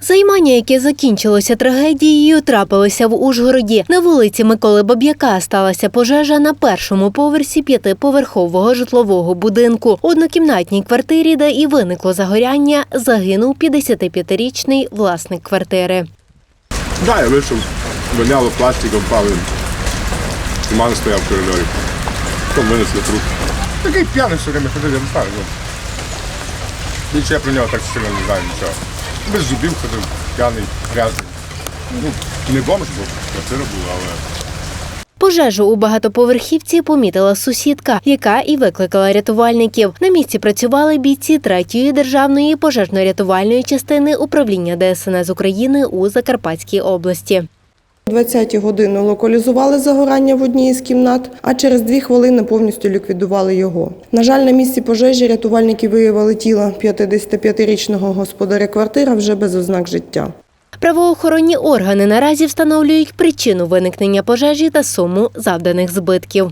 Займання, яке закінчилося трагедією, трапилося в Ужгороді. На вулиці Миколи Баб'яка сталася пожежа на першому поверсі п'ятиповерхового житлового будинку. У однокімнатній квартирі, де і виникло загоряння, загинув 55-річний власник квартири. Да, я вийшов, воняло пластиком, палим. Туман стояв в коридорі. Потім винесли труп. Такий п'яний все время ходив, я не знаю. Ну. Більше я про нього так сильно не знаю нічого. Без зубів ходив, п'яний, грязний. Ну, не бомж, бо квартира була, але. Пожежу у багатоповерхівці помітила сусідка, яка і викликала рятувальників. На місці працювали бійці третьої державної пожежно-рятувальної частини управління ДСНС України у Закарпатській області. О 20 години локалізували загорання в одній із кімнат, а через дві хвилини повністю ліквідували його. На жаль, на місці пожежі рятувальники виявили тіло 55-річного господаря квартира вже без ознак життя. Правоохоронні органи наразі встановлюють причину виникнення пожежі та суму завданих збитків.